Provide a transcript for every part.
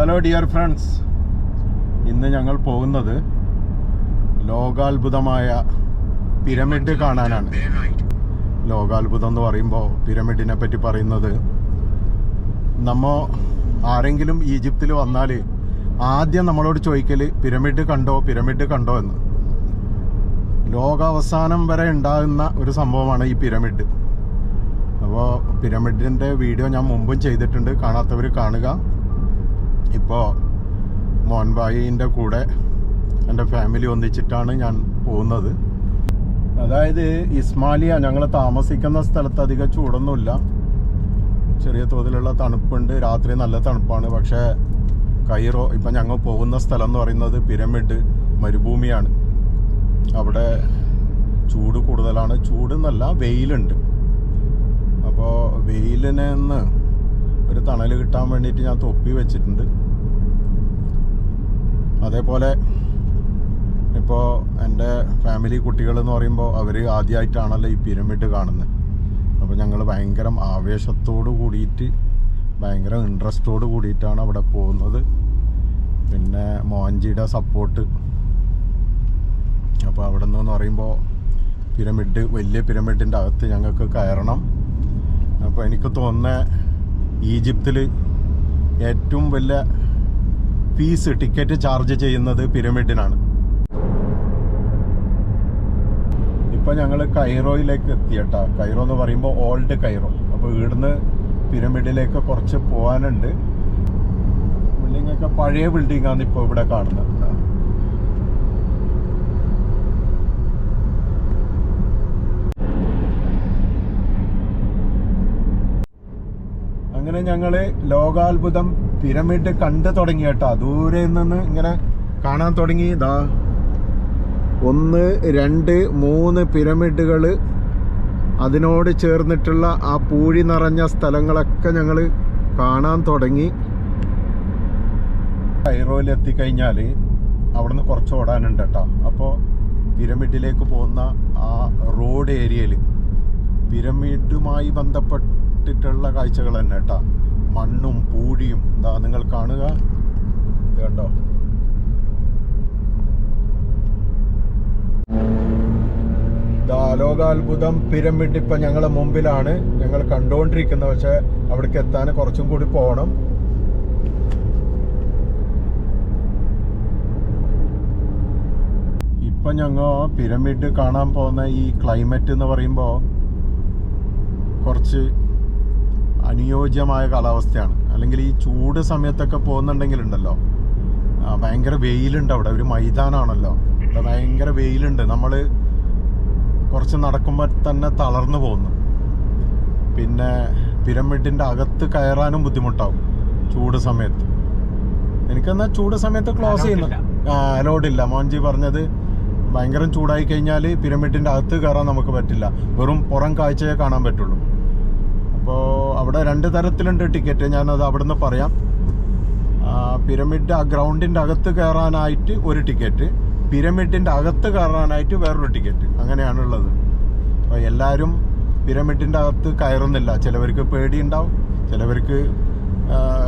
Hello dear friends ഇന്ന് ഞങ്ങൾ പോകുന്നത് ലോകാത്ഭുതമായ പിരമിഡ് കാണാനാണ്. ലോകാത്ഭുതം എന്ന് പറയുമ്പോൾ പിരമിഡിനെ പറ്റി പറയുന്നത് നമ്മ ആരെങ്കിലും ഈജിപ്തിൽ വന്നാൽ ആദ്യം നമ്മളോട് ചോദിക്കൽ പിരമിഡ് കണ്ടോ പിരമിഡ് കണ്ടോ എന്ന്. ലോകാവസാനം വരെ ഉണ്ടാകുന്ന ഒരു സംഭവമാണ് ഈ പിരമിഡ്. അപ്പോൾ പിരമിഡിന്റെ വീഡിയോ ഞാൻ മുമ്പും ചെയ്തിട്ടുണ്ട്. കാണാത്തവർ കാണുക. ഇപ്പോൾ മോൻബായിന്റെ കൂടെ എന്റെ ഫാമിലി ഒന്നിച്ചിട്ടാണ് ഞാൻ പോകുന്നത്. അതായത് ഇസ്മാലിയ ഞങ്ങൾ താമസിക്കുന്ന സ്ഥലത്ത് അധികം ചൂടൊന്നുമില്ല. ചെറിയ തോതിലുള്ള തണുപ്പുണ്ട്. രാത്രി നല്ല തണുപ്പാണ്. പക്ഷേ കൈറോ ഇപ്പം ഞങ്ങൾ പോകുന്ന സ്ഥലം എന്ന് പറയുന്നത് പിരമിഡ് മരുഭൂമിയാണ്. അവിടെ ചൂട് കൂടുതലാണ്. ചൂട് എന്നല്ല വെയിലുണ്ട്. അപ്പോൾ വെയിലിനെ ഒരു തണൽ കിട്ടാൻ വേണ്ടിയിട്ട് ഞാൻ തൊപ്പി വെച്ചിട്ടുണ്ട്. അതേപോലെ ഇപ്പോൾ എന്റെ ഫാമിലി കുട്ടികൾ എന്ന് പറയുമ്പോൾ അവർ ആദ്യമായിട്ടാണല്ലോ ഈ പിരമിഡ് കാണുന്നത് അപ്പോൾ ഞങ്ങൾ ഭയങ്കര ആവേശത്തോട് കൂടിയിട്ട് ഭയങ്കര ഇൻട്രസ്റ്റോട് കൂടിയിട്ടാണ് അവിടെ പോകുന്നത്. പിന്നെ മോഹൻജിയുടെ സപ്പോർട്ട് അപ്പോൾ അവിടെ നിന്ന് പറയുമ്പോൾ പിരമിഡ് വലിയ പിരമിഡിന്റെ അകത്ത് ഞങ്ങൾക്ക് കയറണം. അപ്പോൾ എനിക്ക് തോന്നുന്ന ഈജിപ്തിൽ ഏറ്റവും വലിയ ഫീസ് ടിക്കറ്റ് ചാർജ് ചെയ്യുന്നത് പിരമിഡിനാണ്. ഇപ്പം ഞങ്ങൾ കൈറോയിലേക്ക് എത്തിയട്ടാ. കൈറോ എന്ന് പറയുമ്പോൾ ഓൾഡ് കൈറോ. അപ്പോൾ ഇവിടുന്ന് പിരമിഡിലേക്ക് കുറച്ച് പോകാനുണ്ട് ബിൽഡിംഗ് ഒക്കെ പഴയ ബിൽഡിംഗ് ആണ് ഇപ്പോൾ ഇവിടെ കാണുന്നത്. അങ്ങനെ ഞങ്ങൾ ലോകാത്ഭുതം പിരമിഡ് കണ്ടു തുടങ്ങി കേട്ടോ. ദൂരെ നിന്ന് ഇങ്ങനെ കാണാൻ തുടങ്ങി. ഇതാ ഒന്ന് രണ്ട് മൂന്ന് പിരമിഡുകൾ അതിനോട് ചേർന്നിട്ടുള്ള ആ പൂഴി നിറഞ്ഞ സ്ഥലങ്ങളൊക്കെ ഞങ്ങൾ കാണാൻ തുടങ്ങി. കൈറോയിൽ എത്തിക്കഴിഞ്ഞാൽ അവിടുന്ന് കുറച്ച് ഓടാനുണ്ട് കേട്ടോ. അപ്പോൾ പിരമിഡിലേക്ക് പോകുന്ന ആ റോഡ് ഏരിയയിൽ പിരമിഡുമായി ബന്ധപ്പെട്ടിട്ടുള്ള കാഴ്ചകൾ തന്നെ കേട്ടോ. മണ്ണും പൂഴിയും. ഇതാ നിങ്ങൾ കാണുക. ഇത് കണ്ടോ? ലോകാത്ഭുതം പിരമിഡ് ഇപ്പൊ ഞങ്ങളെ മുമ്പിലാണ്. ഞങ്ങൾ കണ്ടുകൊണ്ടിരിക്കുന്നത് പക്ഷെ അവിടേക്ക് എത്താൻ കുറച്ചും കൂടി പോകണം. ഇപ്പൊ ഞങ്ങൾ പിരമിഡ് കാണാൻ പോകുന്ന ഈ ക്ലൈമറ്റ് എന്ന് പറയുമ്പോൾ കുറച്ച് അനുയോജ്യമായ കാലാവസ്ഥയാണ്. അല്ലെങ്കിൽ ഈ ചൂട് സമയത്തൊക്കെ പോകുന്നുണ്ടെങ്കിലുണ്ടല്ലോ. ഭയങ്കര വെയിലുണ്ട് അവിടെ. ഒരു മൈതാനാണല്ലോ. അവിടെ ഭയങ്കര വെയിലുണ്ട്. നമ്മൾ കുറച്ച് നടക്കുമ്പോൾ തന്നെ തളർന്നു പോകുന്നു. പിന്നെ പിരമിഡിന്റെ അകത്ത് കയറാനും ബുദ്ധിമുട്ടാവും ചൂട് സമയത്ത്. എനിക്കെന്നാൽ ചൂട് സമയത്ത് ക്ലോസ് ചെയ്യുന്നു. ആ അലോഡ് ഇല്ല മോൻജി പറഞ്ഞത് ഭയങ്കര ചൂടായി കഴിഞ്ഞാൽ പിരമിഡിന്റെ അകത്ത് കയറാൻ നമുക്ക് പറ്റില്ല. വെറും പുറം കാഴ്ചയെ കാണാൻ പറ്റുള്ളൂ. അപ്പോൾ അവിടെ രണ്ട് തരത്തിലുണ്ട് ടിക്കറ്റ്. ഞാനത് അവിടെ നിന്ന് പറയാം പിരമിഡ് ആ ഗ്രൗണ്ടിന്റെ അകത്ത് കയറാനായിട്ട് ഒരു ടിക്കറ്റ്. പിരമിഡിന്റെ അകത്ത് കയറാനായിട്ട് വേറൊരു ടിക്കറ്റ്. അങ്ങനെയാണുള്ളത്. അപ്പോൾ എല്ലാവരും പിരമിഡിന്റെ അകത്ത് കയറുന്നില്ല. ചിലവർക്ക് പേടിയുണ്ടാവും. ചിലവർക്ക്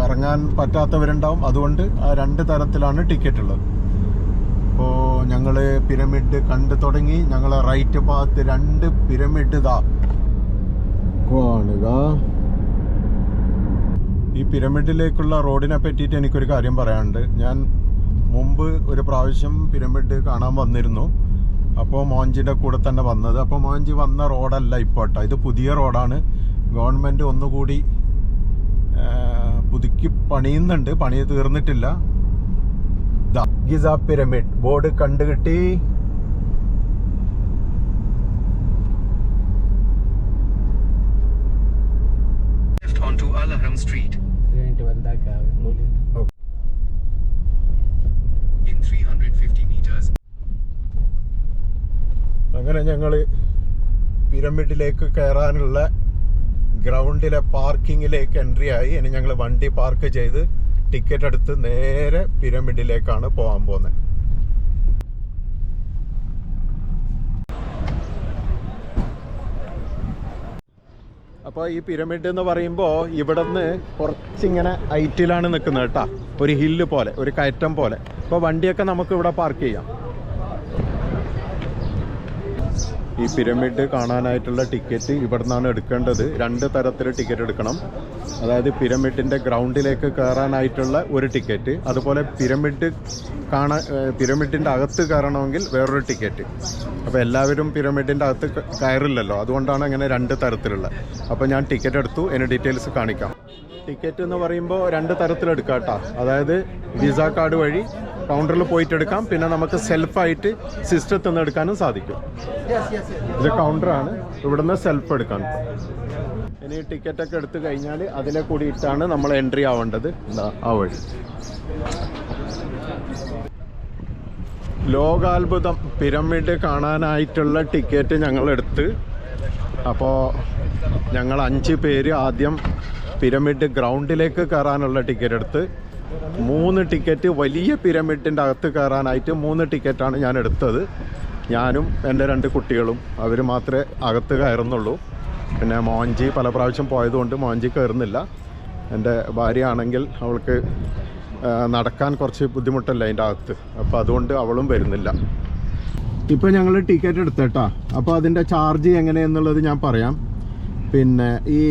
ഇറങ്ങാൻ പറ്റാത്തവരുണ്ടാവും. അതുകൊണ്ട് രണ്ട് തരത്തിലാണ് ടിക്കറ്റ് ഉള്ളത് അപ്പോൾ ഞങ്ങൾ പിരമിഡ് കണ്ടു തുടങ്ങി. ഞങ്ങളെ റൈറ്റ് ഭാഗത്ത് രണ്ട് പിരമിഡ് ഇതാ കാണുക ഈ പിരമിഡിലേക്കുള്ള റോഡിനെ പറ്റിയിട്ട് എനിക്കൊരു കാര്യം പറയാനുണ്ട്. ഞാൻ മുമ്പ് ഒരു പ്രാവശ്യം പിരമിഡ് കാണാൻ വന്നിരുന്നു. അപ്പോൾ മോഞ്ചിന്റെ കൂടെ തന്നെ വന്നത്. അപ്പോൾ മോഞ്ചി വന്ന റോഡല്ല ഇപ്പോട്ടോ ഇത് പുതിയ റോഡാണ്. ഗവൺമെന്റ് ഒന്നുകൂടി പുതുക്കി പണിയുന്നുണ്ട്. പണി തീർന്നിട്ടില്ല. Giza pyramid. ബോർഡ് കണ്ടു Alaram Street. In 350 meters, അങ്ങനെ ഞങ്ങൾ പിരമിഡിലേക്ക് കയറാനുള്ള ഗ്രൗണ്ടിലെ പാർക്കിങ്ങിലേക്ക് എൻട്രി ആയി. ഇനി ഞങ്ങൾ വണ്ടി പാർക്ക് ചെയ്ത് ടിക്കറ്റ് എടുത്ത് നേരെ പിരമിഡിലേക്കാണ് പോകാൻ പോകുന്നത്. അപ്പോൾ ഈ പിരമിഡ് എന്ന് പറയുമ്പോൾ ഇവിടുന്ന് കുറച്ചിങ്ങനെ ഹൈറ്റിലാണ് നിൽക്കുന്നത് കേട്ടോ. ഒരു ഹില്ല് പോലെ ഒരു കയറ്റം പോലെ. അപ്പോൾ വണ്ടിയൊക്കെ നമുക്ക് ഇവിടെ പാർക്ക് ചെയ്യാം. ഈ പിരമിഡ് കാണാനായിട്ടുള്ള ടിക്കറ്റ് ഇവിടെ നിന്നാണ് എടുക്കേണ്ടത്. രണ്ട് തരത്തിൽ ടിക്കറ്റ് എടുക്കണം. അതായത് പിരമിഡിന്റെ ഗ്രൗണ്ടിലേക്ക് കയറാനായിട്ടുള്ള ഒരു ടിക്കറ്റ് അതുപോലെ പിരമിഡ് കാണാൻ പിരമിഡിന്റെ അകത്ത് കയറണമെങ്കിൽ വേറൊരു ടിക്കറ്റ് അപ്പോൾ എല്ലാവരും പിരമിഡിന്റെ അകത്ത് കയറില്ലല്ലോ. അതുകൊണ്ടാണ് അങ്ങനെ രണ്ട് തരത്തിലുള്ള അപ്പോൾ ഞാൻ ടിക്കറ്റ് എടുത്തു. അതിന് ഡീറ്റെയിൽസ് കാണിക്കാം. ടിക്കറ്റ് എന്ന് പറയുമ്പോൾ രണ്ട് തരത്തിലെടുക്കാം കേട്ടോ അതായത് വിസ കാർഡ് വഴി കൗണ്ടറിൽ പോയിട്ട് എടുക്കാം പിന്നെ നമുക്ക് സെൽഫായിട്ട് സിസ്റ്റത്തിൽ നിന്ന് എടുക്കാനും സാധിക്കും. ഇത് കൗണ്ടറാണ് ഇവിടുന്ന് സെൽഫ് എടുക്കാൻ ഇനി ടിക്കറ്റൊക്കെ എടുത്തു കഴിഞ്ഞാൽ അതിലെ കൂടിയിട്ടാണ് നമ്മൾ എൻട്രി ആവേണ്ടത്. ആ വഴി. ലോകാത്ഭുതം പിരമിഡ് കാണാനായിട്ടുള്ള ടിക്കറ്റ് ഞങ്ങൾ എടുത്ത്. അപ്പോൾ ഞങ്ങൾ അഞ്ച് പേര് ആദ്യം പിരമിഡ് ഗ്രൗണ്ടിലേക്ക് കയറാനുള്ള ടിക്കറ്റ് എടുത്ത്. മൂന്ന് ടിക്കറ്റ് വലിയ പിരമിഡിന്റെ അകത്ത് കയറാനായിട്ട് മൂന്ന് ടിക്കറ്റാണ് ഞാൻ എടുത്തത്. ഞാനും എന്റെ രണ്ട് കുട്ടികളും അവർ മാത്രമേ അകത്ത് കയറുന്നുള്ളൂ. പിന്നെ മോഞ്ചി പല പ്രാവശ്യം പോയതുകൊണ്ട് മോഞ്ചി കയറുന്നില്ല. എന്റെ ഭാര്യ ആണെങ്കിൽ അവൾക്ക് നടക്കാൻ കുറച്ച് ബുദ്ധിമുട്ടല്ല അതിന്റെ അകത്ത്. അപ്പോൾ അതുകൊണ്ട് അവളും വരുന്നില്ല. ഇപ്പോൾ ഞങ്ങൾ ടിക്കറ്റ് എടുത്തേട്ടാ. അപ്പോൾ അതിന്റെ ചാർജ് എങ്ങനെയെന്നുള്ളത് ഞാൻ പറയാം. പിന്നെ ഈ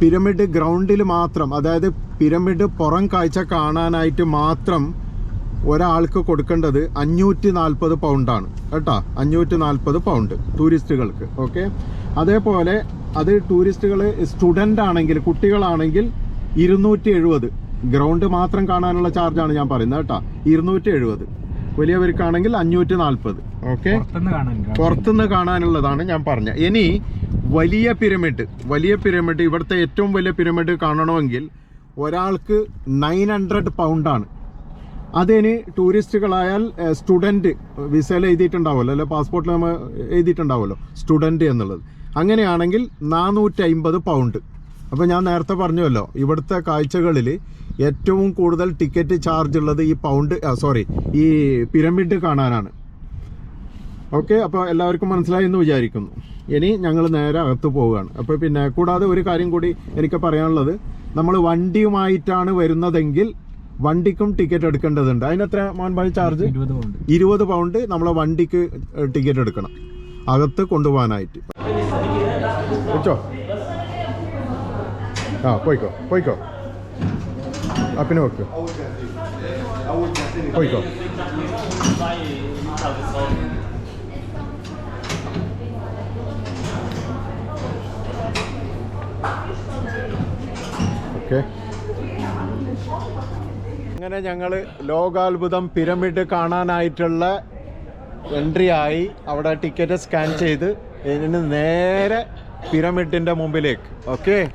പിരമിഡ് ഗ്രൗണ്ടിൽ മാത്രം അതായത് പിരമിഡ് പുറം കാഴ്ച കാണാനായിട്ട് മാത്രം ഒരാൾക്ക് കൊടുക്കേണ്ടത് അഞ്ഞൂറ്റി നാൽപ്പത് പൗണ്ടാണ് കേട്ടോ. അഞ്ഞൂറ്റി നാൽപ്പത് പൗണ്ട് ടൂറിസ്റ്റുകൾക്ക് ഓക്കെ? അതേപോലെ അത് ടൂറിസ്റ്റുകൾ സ്റ്റുഡന്റ് ആണെങ്കിൽ കുട്ടികളാണെങ്കിൽ ഇരുന്നൂറ്റി എഴുപത് ഗ്രൗണ്ട് മാത്രം കാണാനുള്ള ചാർജാണ് ഞാൻ പറയുന്നത് കേട്ടോ. ഇരുന്നൂറ്റി എഴുപത് വലിയവർക്കാണെങ്കിൽ അഞ്ഞൂറ്റി നാൽപ്പത് ഓക്കെ പുറത്തുനിന്ന് കാണാനുള്ളതാണ് ഞാൻ പറഞ്ഞത്. ഇനി വലിയ പിരമിഡ് വലിയ പിരമിഡ് ഇവിടുത്തെ ഏറ്റവും വലിയ പിരമിഡ് കാണണമെങ്കിൽ ഒരാൾക്ക് നയൻ ഹൺഡ്രഡ് പൗണ്ടാണ്. അതിന് ടൂറിസ്റ്റുകളായാൽ സ്റ്റുഡന്റ് വിസയിൽ എഴുതിയിട്ടുണ്ടാവുമല്ലോ അല്ലെ പാസ്പോർട്ടിൽ നമ്മൾ എഴുതിയിട്ടുണ്ടാവുമല്ലോ സ്റ്റുഡന്റ് എന്നുള്ളത്. അങ്ങനെയാണെങ്കിൽ നാനൂറ്റി അമ്പത് പൗണ്ട്. അപ്പോൾ ഞാൻ നേരത്തെ പറഞ്ഞുവല്ലോ ഇവിടുത്തെ കാഴ്ചകളിൽ ഏറ്റവും കൂടുതൽ ടിക്കറ്റ് ചാർജ് ഉള്ളത് ഈ പൗണ്ട് സോറി ഈ പിരമിഡ് കാണാനാണ്. ഓക്കെ അപ്പോൾ എല്ലാവർക്കും മനസ്സിലായി എന്ന് വിചാരിക്കുന്നു. ഇനി ഞങ്ങൾ നേരെ അകത്ത് പോവുകയാണ്. അപ്പോൾ പിന്നെ കൂടാതെ ഒരു കാര്യം കൂടി എനിക്ക് പറയാനുള്ളത്. നമ്മൾ വണ്ടിയുമായിട്ടാണ് വരുന്നതെങ്കിൽ വണ്ടിക്കും ടിക്കറ്റ് എടുക്കേണ്ടതുണ്ട്. അതിനെത്ര മോൻഭായി ചാർജ് ഇരുപത് പൗണ്ട് നമ്മളെ വണ്ടിക്ക് ടിക്കറ്റ് എടുക്കണം. അകത്ത് കൊണ്ടുപോകാനായിട്ട്. വെച്ചോ? ആ പോയിക്കോ പോയിക്കോ. അപ്പിനെ വെക്ക്. പോയിക്കോ. ഓക്കെ. അങ്ങനെ ഞങ്ങൾ ലോകാത്ഭുതം പിരമിഡ് കാണാനായിട്ടുള്ള എൻട്രി ആയി അവിടെ ടിക്കറ്റ് സ്കാൻ ചെയ്ത് ഇതിന് നേരെ പിരമിഡിന്റെ മുമ്പിലേക്ക്. ഓക്കെ.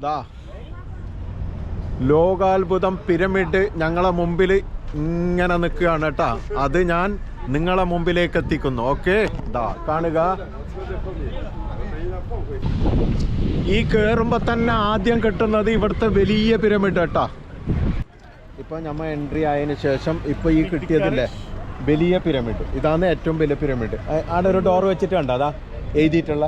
ദാ. ലോകാത്ഭുതം പിരമിഡ് ഞങ്ങളെ മുമ്പിൽ ഇങ്ങനെ നിൽക്കുകയാണ് കേട്ടാ. അത് ഞാൻ നിങ്ങളെ മുമ്പിലേക്ക് എത്തിക്കുന്നു. ഓക്കെ. ദാ കാണുക. ഈ കയറുമ്പോൾ തന്നെ ആദ്യം കിട്ടുന്നത് ഇവിടുത്തെ വലിയ പിരമിഡ് കേട്ടാ. ഇപ്പൊ നമ്മ എൻട്രി ആയതിനു ശേഷം ഇപ്പൊ ഈ കിട്ടിയതില്ലേ? വലിയ പിരമിഡ് ഇതാണ് ഏറ്റവും വലിയ പിരമിഡ് അവിടെ ഒരു ഡോർ വെച്ചിട്ട് കണ്ട? അതാ എഴുതിയിട്ടുള്ള.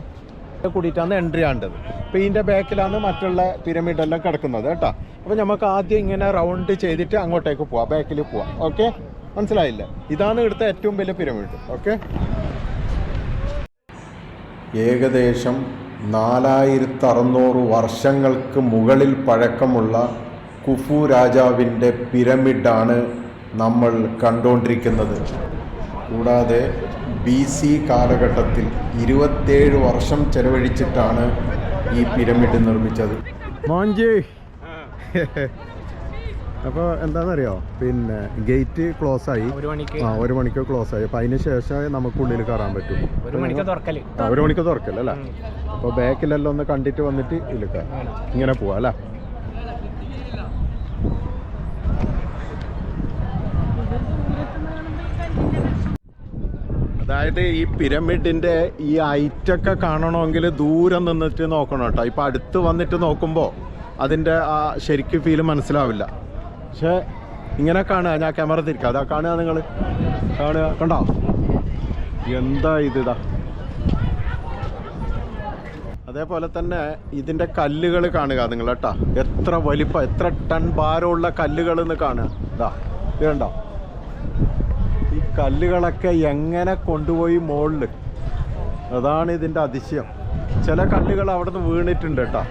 കൂടിയിട്ടാണ് എൻട്രി ആണ്ടത്. ഇപ്പൊ ഇതിന്റെ ബാക്കിലാണ് മറ്റുള്ള പിരമിഡെല്ലാം കിടക്കുന്നത് കേട്ടോ. അപ്പൊ നമുക്ക് ആദ്യം ഇങ്ങനെ റൗണ്ട് ചെയ്തിട്ട് അങ്ങോട്ടേക്ക് പോവാം. ബാക്കിൽ പോവാം. ഓക്കെ മനസ്സിലായില്ല? ഇതാണ് ഇവിടുത്തെ ഏറ്റവും വലിയ പിരമിഡ് ഓക്കെ ഏകദേശം നാലായിരത്തി അറുന്നൂറ് വർഷങ്ങൾക്ക് മുകളിൽ പഴക്കമുള്ള കുഫു രാജാവിന്റെ പിരമിഡാണ് നമ്മൾ കണ്ടുകൊണ്ടിരിക്കുന്നത് കൂടാതെ ബി സി കാലഘട്ടത്തിൽ ഇരുപത്തേഴ് വർഷം ചെലവഴിച്ചിട്ടാണ് ഈ പിരമിഡ് നിർമ്മിച്ചത്. മോഞ്ചി. അപ്പോൾ എന്താണെന്നറിയോ? പിന്നെ ഗേറ്റ് ക്ലോസ് ആയി. ആ ഒരു മണിക്ക്. ക്ലോസ് ആയി. അപ്പം അതിന് ശേഷമേ നമുക്കുള്ളിൽ കയറാൻ പറ്റൂ. മണിക്ക് ഒരു മണിക്ക് തുറക്കല്ലേ അല്ലേ? അപ്പോൾ ബാക്കിലെല്ലാം ഒന്ന് കണ്ടിട്ട് വന്നിട്ട് ഇരിക്കാം ഇങ്ങനെ പോവാം അല്ലേ? അതായത് ഈ പിരമിഡിന്റെ ഈ ഐറ്റൊക്കെ കാണണമെങ്കിൽ ദൂരം നിന്നിട്ട് നോക്കണം കേട്ടോ. ഇപ്പം അടുത്ത് വന്നിട്ട് നോക്കുമ്പോൾ അതിന്റെ ആ ശരിക്കും ഫീൽ മനസ്സിലാവില്ല. പക്ഷെ ഇങ്ങനെ കാണുക ഞാൻ ക്യാമറ തിരിക്കുക അതാ കാണുക നിങ്ങൾ കാണുക. കണ്ടോ? എന്താ ഇത് ഇതാ? അതേപോലെ തന്നെ ഇതിന്റെ കല്ലുകൾ കാണുക നിങ്ങൾ കേട്ടാ. എത്ര വലിപ്പം എത്ര ടൺ ഭാരമുള്ള കല്ലുകൾ എന്ന് കാണുക. ഇതാ ഇത് കണ്ടോ? ഈ കല്ലുകളൊക്കെ എങ്ങനെ കൊണ്ടുപോയി മുകളിൽ അതാണ് ഇതിന്റെ അതിശയം. ചില കല്ലുകൾ അവിടെ നിന്ന് വീണിട്ടുണ്ട് കേട്ടോ.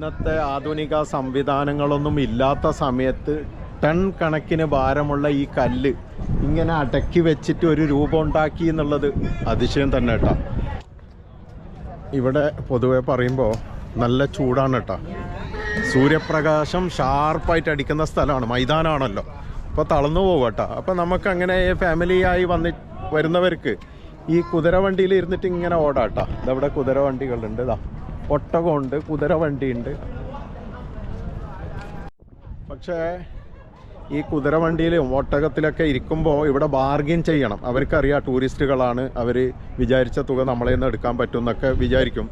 ഇന്നത്തെ ആധുനിക സംവിധാനങ്ങളൊന്നും ഇല്ലാത്ത സമയത്ത് ടൺ കണക്കിന് ഭാരമുള്ള ഈ കല്ല് ഇങ്ങനെ അടക്കി വെച്ചിട്ട് ഒരു രൂപം ഉണ്ടാക്കി എന്നുള്ളത് അതിശയം തന്നെ കേട്ടോ. ഇവിടെ പൊതുവെ പറയുമ്പോൾ നല്ല ചൂടാണ് കേട്ടോ. സൂര്യപ്രകാശം ഷാർപ്പായിട്ട് അടിക്കുന്ന സ്ഥലമാണ് മൈതാനമാണല്ലോ അപ്പോൾ തളർന്നു പോകും കേട്ടോ. അപ്പോൾ നമുക്ക് അങ്ങനെ ഫാമിലിയായി വന്നി വരുന്നവർക്ക് ഈ കുതിര വണ്ടിയിൽ ഇരുന്നിട്ട് ഇങ്ങനെ ഓടാട്ടോ ഇതവിടെ കുതിര വണ്ടികളുണ്ട് ഇതാ. ഒട്ടകമുണ്ട് കുതിര വണ്ടിയുണ്ട്. പക്ഷേ ഈ കുതിര വണ്ടിയിലും ഒട്ടകത്തിലൊക്കെ ഇരിക്കുമ്പോൾ ഇവിടെ ബാർഗിൻ ചെയ്യണം. അവർക്കറിയാം ടൂറിസ്റ്റുകളാണ് അവർ വിചാരിച്ച തുക നമ്മളെ നിന്ന് എടുക്കാൻ പറ്റും എന്നൊക്കെ വിചാരിക്കും.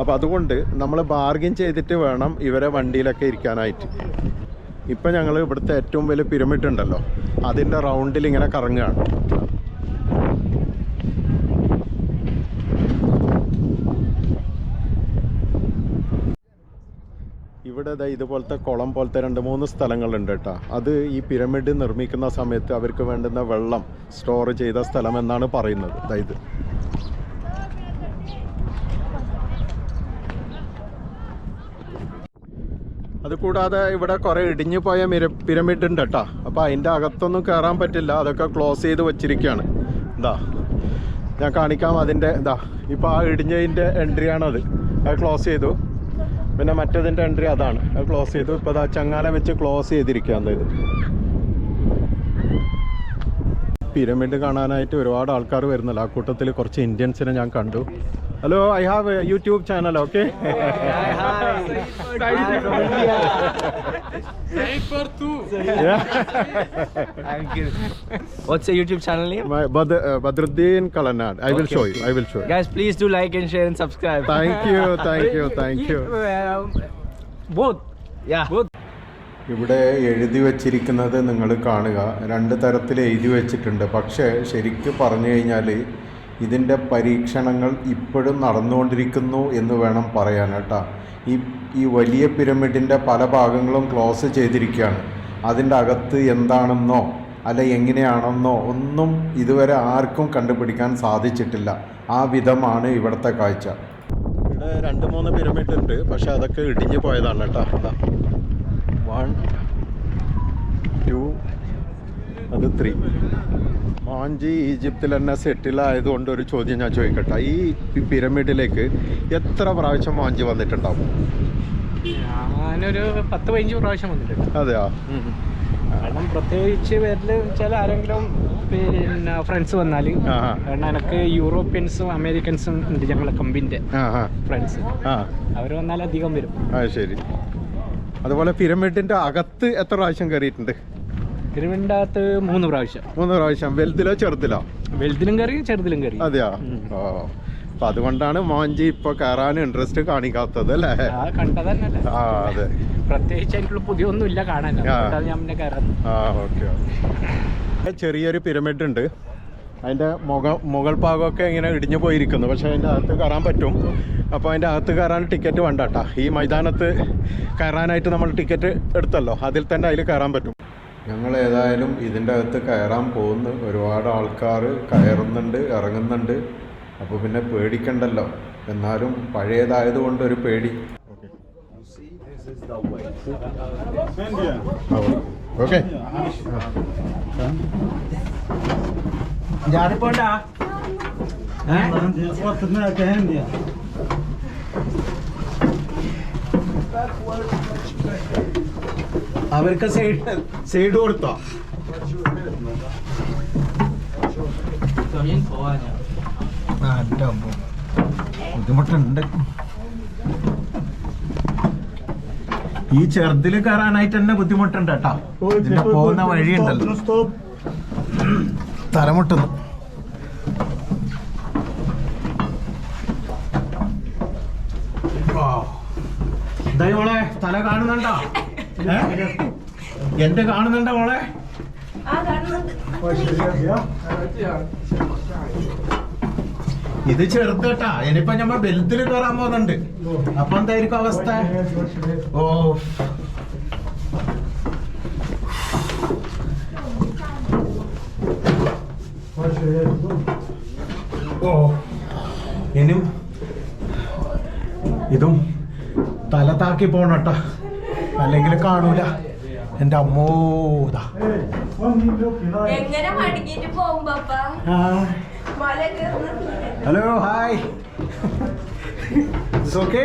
അപ്പോൾ അതുകൊണ്ട് നമ്മൾ ബാർഗിൻ ചെയ്തിട്ട് വേണം ഇവരെ വണ്ടിയിലൊക്കെ ഇരിക്കാനായിട്ട്. ഇപ്പം ഞങ്ങൾ ഇവിടുത്തെ ഏറ്റവും വലിയ പിരമിഡ് ഉണ്ടല്ലോ. അതിന്റെ റൗണ്ടിൽ ഇങ്ങനെ കറങ്ങുകയാണ്. ദാ ഇതുപോലത്തെ കുളം പോലത്തെ രണ്ട് മൂന്ന് സ്ഥലങ്ങളുണ്ട് കേട്ടോ. അത് ഈ പിരമിഡ് നിർമ്മിക്കുന്ന സമയത്ത് അവർക്ക് വേണ്ടുന്ന വെള്ളം സ്റ്റോർ ചെയ്ത സ്ഥലം എന്നാണ് പറയുന്നത്. ഇത്. അതുകൂടാതെ ഇവിടെ കുറേ ഇടിഞ്ഞു പോയ പിരമിഡ് ഉണ്ട് കേട്ടോ. അപ്പോൾ അതിന്റെ അകത്തൊന്നും കയറാൻ പറ്റില്ല. അതൊക്കെ ക്ലോസ് ചെയ്ത് വെച്ചിരിക്കുകയാണ്. ഇതാ ഞാൻ കാണിക്കാം അതിന്റെ ഇതാ ഇപ്പോൾ ആ ഇടിഞ്ഞതിന്റെ എൻട്രി ആണത്. അത് ക്ലോസ് ചെയ്തു. പിന്നെ മറ്റേതിന്റെ എൻട്രി അതാണ്. അത് ക്ലോസ് ചെയ്തു. ഇപ്പോൾ അതാ ചങ്ങാല വെച്ച് ക്ലോസ് ചെയ്തിരിക്കുകയാണ് ഇത്. പിരമിഡ് കാണാനായിട്ട് ഒരുപാട് ആൾക്കാർ വരുന്നില്ല ആ കൂട്ടത്തിൽ കുറച്ച് ഇന്ത്യൻസിനെ ഞാൻ കണ്ടു. Hello I have YouTube channel okay What's your YouTube channel name? My Badruddin Kalanad. I Okay, show you. okay. will show you. Guys, please do like and share and subscribe. Thank you, thank you, thank you. Um, both. Yeah. Both. ഇവിടെ എഴുതി വച്ചിരിക്കുന്നത് നിങ്ങൾ കാണുക രണ്ട് തരത്തിൽ എഴുതി വെച്ചിട്ടുണ്ട് പക്ഷേ ശരിക്കും പറഞ്ഞു കഴിഞ്ഞാൽ ഇതിന്റെ പരീക്ഷണങ്ങൾ ഇപ്പോഴും നടന്നുകൊണ്ടിരിക്കുന്നു എന്ന് വേണം പറയാൻ കേട്ടോ. ഈ ഈ വലിയ പിരമിഡിന്റെ പല ഭാഗങ്ങളും ക്ലോസ് ചെയ്തിരിക്കുകയാണ്. അതിന്റെ അകത്ത് എന്താണെന്നോ അല്ല എങ്ങനെയാണെന്നോ ഒന്നും ഇതുവരെ ആർക്കും കണ്ടുപിടിക്കാൻ സാധിച്ചിട്ടില്ല. ആ വിധമാണ് ഇവിടുത്തെ കാഴ്ച. ഇവിടെ രണ്ട് മൂന്ന് പിരമിഡ് ഉണ്ട് പക്ഷെ അതൊക്കെ ഇടിഞ്ഞു പോയതാണ് കേട്ടോ. വൺ ടു അത് ത്രീ മാഞ്ചി ഈജിപ്തിൽ തന്നെ സെറ്റിലായതുകൊണ്ട് ഒരു ചോദ്യം ഞാൻ ചോദിക്കട്ടെ? ഈ പിരമിഡിലേക്ക് എത്ര പ്രാവശ്യം മാഞ്ചി വന്നിട്ടുണ്ടാവും? ഞാനൊരു പത്ത് പതിനഞ്ച് പ്രാവശ്യം വന്നിട്ടുണ്ട്. അതെയോ? കാരണം പ്രത്യേകിച്ച് വരൽ വെച്ചാൽ ആരെങ്കിലും പിന്നെ ഫ്രണ്ട്സ് വന്നാൽ. കാരണം എനിക്ക് യൂറോപ്യൻസും അമേരിക്കൻസും ഉണ്ട് ഞങ്ങളെ കമ്പിന്റെ ഫ്രണ്ട്സ് അവർ വന്നാൽ അധികം വരും. ശരി. അതുപോലെ പിരമിഡിന്റെ അകത്ത് എത്ര പ്രാവശ്യം കയറിയിട്ടുണ്ട്? തിരുവനന്തപുരത്ത് മൂന്ന് പ്രാവശ്യം. മൂന്ന് പ്രാവശ്യം. വലുതിലോ ചെറുതിലോ? വലുതിലും കയറി ചെറുതിലും കയറി. അതെയോ. ഓ. അപ്പൊ അതുകൊണ്ടാണ് മോഞ്ചി ഇപ്പൊ കയറാൻ ഇൻട്രസ്റ്റ് കാണിക്കാത്തത് അല്ലേ? ആ കണ്ടത് തന്നെയല്ലേ ആ അതെ. പ്രത്യേകിച്ച് അതിനുള്ള പുതിയൊന്നും ഇല്ല കാണാൻ. ആ. ഓക്കെ ചെറിയൊരു പിരമിഡ് ഉണ്ട്. അതിന്റെ മുഖ മുകൾ ഭാഗമൊക്കെ ഇങ്ങനെ ഇടിഞ്ഞു പോയിരിക്കുന്നു. പക്ഷേ അതിന്റെ അകത്ത് കയറാൻ പറ്റും. അപ്പോൾ അതിന്റെ അകത്ത് കയറാൻ ടിക്കറ്റ് വേണ്ട കേട്ടോ ഈ മൈതാനത്ത് കയറാനായിട്ട് നമ്മൾ ടിക്കറ്റ് എടുത്തല്ലോ. അതിൽ തന്നെ അതിൽ കയറാൻ പറ്റും. ഞങ്ങൾ ഏതായാലും ഇതിന്റെ അകത്ത് കയറാൻ പോകുന്നു ഒരുപാട് ആൾക്കാർ കയറുന്നുണ്ട് ഇറങ്ങുന്നുണ്ട്. അപ്പോൾ പിന്നെ പേടിക്കണ്ടല്ലോ. എന്നാലും പഴയതായതുകൊണ്ട് ഒരു പേടി. ഓക്കെ. അവർക്ക് സൈഡ് സൈഡ് കൊടുത്തോ. ബുദ്ധിമുട്ടുണ്ട്. ഈ ചെറുതിൽ കയറാനായിട്ട് തന്നെ ബുദ്ധിമുട്ടുണ്ട് കേട്ടാ. ഇതിന്റെ പോകുന്ന വഴിയുണ്ടല്ലോ തലമുട്ടുന്നു. ഇതാ തല കാണുന്നുണ്ടോ? കാണുന്നുണ്ട് കാണുന്നുണ്ടോ. മോളെ ഇത് ചെറുതട്ടാ. ഇനിയിപ്പോ ഞമ്മ ബെൽത്തിൽ കയറാൻ പോകുന്നുണ്ട്. അപ്പൊ എന്തായിരിക്കും അവസ്ഥ? ഓ ഓ. ഇനിയും ഇതും തല താക്കി പോണട്ടാ. അല്ലെങ്കിൽ കാണൂല. എന്റെ അമ്മോതാ hello hi. Okay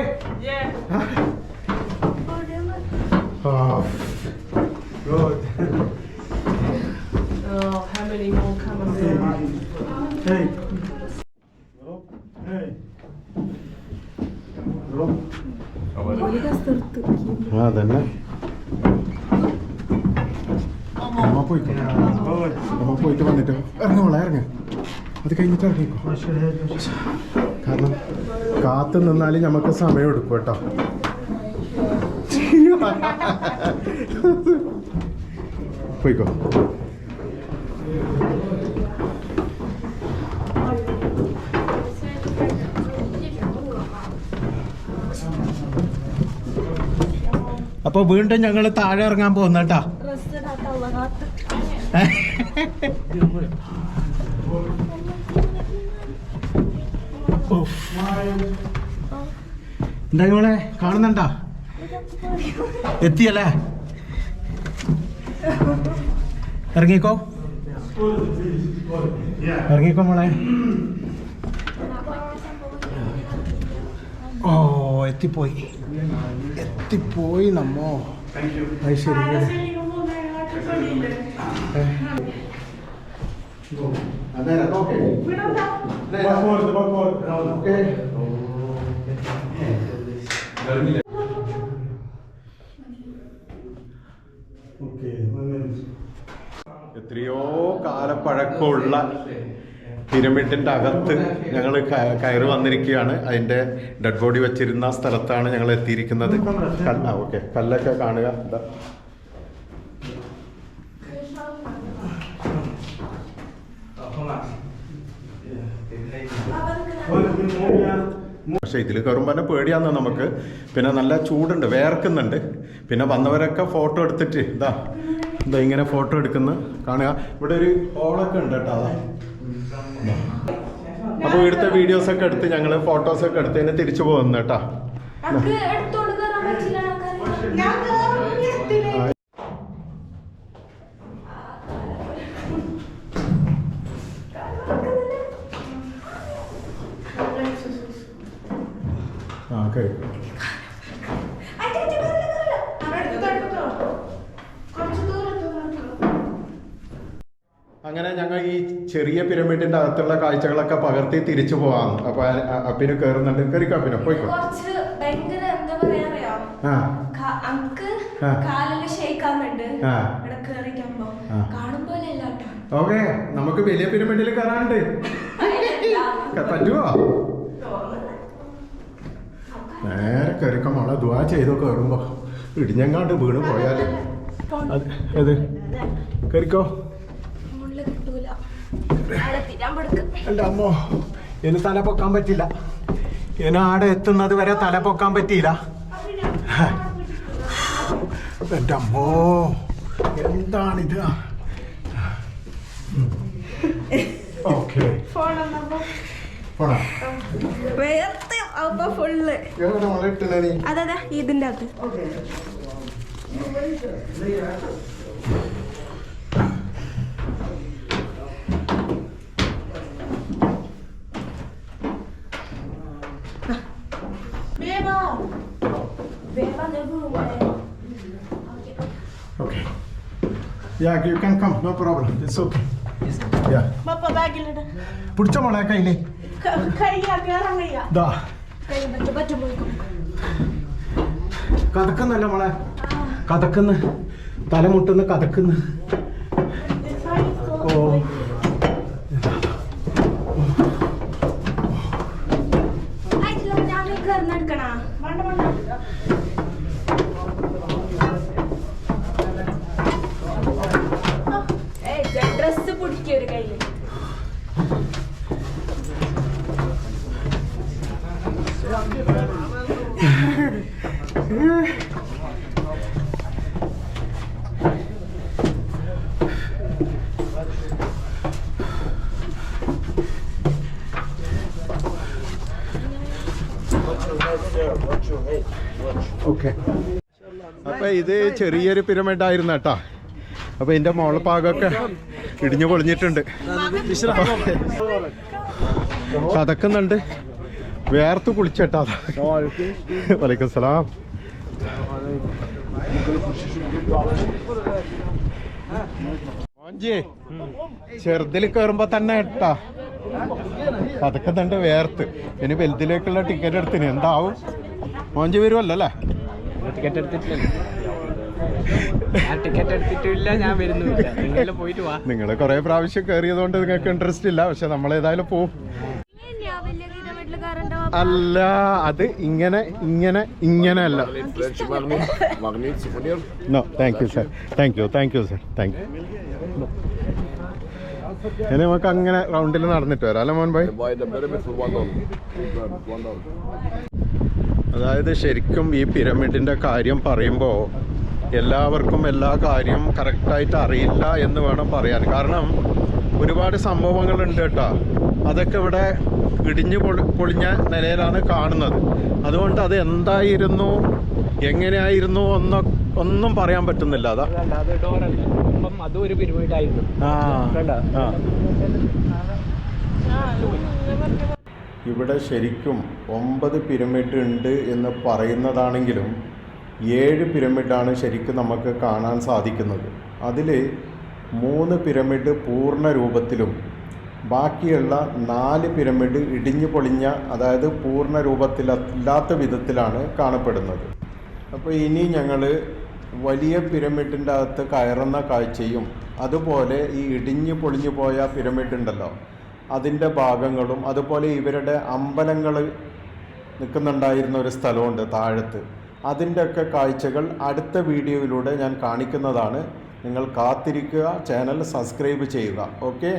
okay good Oh, how many more come and go? Hey. ആ തന്നെ അമ്മ പോയിക്കോ? അമ്മ പോയിട്ട് വന്നിട്ട്? ഇറങ്ങോളാം ഇറങ്ങ. അത് കഴിഞ്ഞിട്ട് ഇറങ്ങിക്കോ. കാരണം കാത്തു നിന്നാലും നമുക്ക് സമയം എടുക്കും കേട്ടോ. പോയിക്കോ. അപ്പൊ വീണ്ടും ഞങ്ങൾ താഴെ ഇറങ്ങാൻ പോകുന്ന കേട്ടാ. എന്താ മോളെ? കാണുന്നുണ്ടാ? എത്തിയല്ലേ? ഇറങ്ങിക്കോ. ഇറങ്ങിക്കോ മോളെ. ഓ എത്തിപ്പോയി. എത്തിപ്പോയി നമ്മോ. ഓക്കെ എത്രയോ കാലപ്പഴക്കമുള്ള പിരമിഡിന്റെ അകത്ത് ഞങ്ങൾ കയറി വന്നിരിക്കുകയാണ്. അതിന്റെ ഡെഡ് ബോഡി വെച്ചിരുന്ന സ്ഥലത്താണ് ഞങ്ങൾ എത്തിയിരിക്കുന്നത്. കല്ല ഓക്കെ കല്ലൊക്കെ കാണുക. എന്താ പക്ഷെ ഇതിൽ കയറുമ്പോൾ തന്നെ പേടിയാന്ന് നമുക്ക്. പിന്നെ നല്ല ചൂടുണ്ട് വേർക്കുന്നുണ്ട്. പിന്നെ വന്നവരൊക്കെ ഫോട്ടോ എടുത്തിട്ട് ഇതാ ഇതാ ഇങ്ങനെ ഫോട്ടോ എടുക്കുന്ന. കാണുക. ഇവിടെ ഒരു ഹോളൊക്കെ ഉണ്ട് കേട്ടോ അതാ അപ്പോൾ ഇവിടുത്തെ വീഡിയോസ് ഒക്കെ എടുത്ത് ഞങ്ങൾ ഫോട്ടോസ് ഒക്കെ തന്നെ തിരിച്ചു പോകുന്നു കേട്ടോ. നമുക്ക് എടുത്തോണ്ട് കയറാൻ പറ്റില്ല ആ. കഴിക്കും അങ്ങനെ ഞങ്ങൾ ഈ ചെറിയ പിരമിഡിന്റെ അകത്തുള്ള കാഴ്ചകളൊക്കെ പകർത്തി തിരിച്ചു പോവാം. അപ്പൊ അപ്പിന് കയറുന്നുണ്ട് കയറിക്കോ അപ്പിനോ പോയിക്കോ. ഓക്കെ നമുക്ക് വലിയ പിരമിഡിൽ കയറാനുണ്ട് പറ്റുമോ നേരെ കയറിക്കോ മോളെ. ദുവാ ചെയ്തോ കയറുമ്പോ ഇടിഞ്ഞങ്ങാണ്ട് വീണ് പോയാൽ. അത് കയറിക്കോ എന്റെ അമ്മോ ഇനി തല പൊക്കാൻ പറ്റില്ല. ഇനി ആടെ എത്തുന്നത് വരെ തല പൊക്കാൻ പറ്റിയില്ല. എന്റെ അമ്മോ എന്താണിത്? ഓക്കെ. പോണാ വേർത്തെ അപ്പൊ ഫുള്ള് എവിടെ മോളെ ഇട്ടില്ല നീ അതെ അതെ ഇതിന്റെ അകത്ത് വേഗം നിർവഹിക്കും. Okay. Yeah, you can come, no problem. It's okay. Yeah. പപ്പ ബാഗിലിട പിടിച്ചോ മോളെ കയ്യിൽ കയ്യാ കേറാൻ കയ്യാ ദാ കൈ പറ്റും പറ്റും പോയിക്കോ. കഥക്കുന്നല്ല മോളെ കഥക്കുന്ന് തലമുട്ടുന്ന് കഥക്കുന്ന് ഓ ആയിട്ടില്ല, ഞാൻ ഈ കയറുന്നെടുക്കണാ? ഏയ്, ഡ്രസ്സ് പിടിക്കും ഒരു കയ്യിൽ ഓക്കെ അപ്പൊ ഇത് ചെറിയൊരു പിരമിഡ് ആയിരുന്നു കേട്ടാ. അപ്പൊ ഇതിന്റെ മോളപ്പാകൊക്കെ ഇടിഞ്ഞു പൊളിഞ്ഞിട്ടുണ്ട്. കതക്കുന്നുണ്ട് വേർത്ത് കുളിച്ചേട്ടാ വലൈക്കും സലാം. ചെറുതിൽ കയറുമ്പോ തന്നെ ഇട്ടാ. അതൊക്കെ തണ്ട് വേർത്ത്. ഇനി വലുതിലേക്കുള്ള ടിക്കറ്റ് എടുത്തിന്. എന്താവും? മോഞ്ചി വരുമല്ലോ അല്ലേ? ടിക്കറ്റ് എടുത്തിട്ടില്ല ഞാൻ കൊറേ നിങ്ങൾ കുറെ പ്രാവശ്യം കയറിയതുകൊണ്ട് നിങ്ങൾക്ക് ഇൻട്രസ്റ്റ് ഇല്ല. പക്ഷെ നമ്മൾ ഏതായാലും പോവും. അല്ല അത് ഇങ്ങനെ ഇങ്ങനെ ഇങ്ങനെ അല്ല no thank you sir thank you thank you sir thank you ഇനി നമുക്ക് അങ്ങനെ റൗണ്ടിൽ നടന്നിട്ട് വരാം. അല്ലേ മോൻ ഭായ് അതായത് ശരിക്കും ഈ പിരമിഡിന്റെ കാര്യം പറയുമ്പോൾ എല്ലാവർക്കും എല്ലാ കാര്യം കറക്റ്റായിട്ട് അറിയില്ല എന്ന് വേണം പറയാൻ. കാരണം ഒരുപാട് സംഭവങ്ങളുണ്ട് കേട്ടോ. അതൊക്കെ ഇവിടെ ഇടിഞ്ഞു പൊളി പൊളിഞ്ഞ നിലയിലാണ് കാണുന്നത്. അതുകൊണ്ട് അത് എന്തായിരുന്നു എങ്ങനെയായിരുന്നു ഒന്നും ഒന്നും പറയാൻ പറ്റുന്നില്ല. അതാ. ഒരു? ഇവിടെ ശരിക്കും ഒമ്പത് പിരമിഡ് ഉണ്ട് എന്ന് പറയുന്നതാണെങ്കിലും ഏഴ് പിരമിഡാണ് ശരിക്കും നമുക്ക് കാണാൻ സാധിക്കുന്നത്. അതിൽ മൂന്ന് പിരമിഡ് പൂർണ രൂപത്തിലും ബാക്കിയുള്ള നാല് പിരമിഡ് ഇടിഞ്ഞു പൊളിഞ്ഞ അതായത് പൂർണ രൂപത്തിലല്ലാത്ത വിധത്തിലാണ് കാണപ്പെടുന്നത്. അപ്പോൾ ഇനി ഞങ്ങൾ വലിയ പിരമിഡിന്റെ അകത്ത് കയറുന്ന കാഴ്ചയും അതുപോലെ ഈ ഇടിഞ്ഞു പൊളിഞ്ഞു പോയ പിരമിഡ് ഉണ്ടല്ലോ അതിന്റെ ഭാഗങ്ങളും അതുപോലെ ഇവരുടെ അമ്പലങ്ങൾ നിൽക്കുന്നുണ്ടായിരുന്ന ഒരു സ്ഥലമുണ്ട് താഴത്ത്. അതിന്റെയൊക്കെ കാഴ്ചകൾ അടുത്ത വീഡിയോയിലൂടെ ഞാൻ കാണിക്കുന്നതാണ്. നിങ്ങൾ കാത്തിരിക്കുക ചാനൽ സബ്സ്ക്രൈബ് ചെയ്യുക. ഓക്കെ?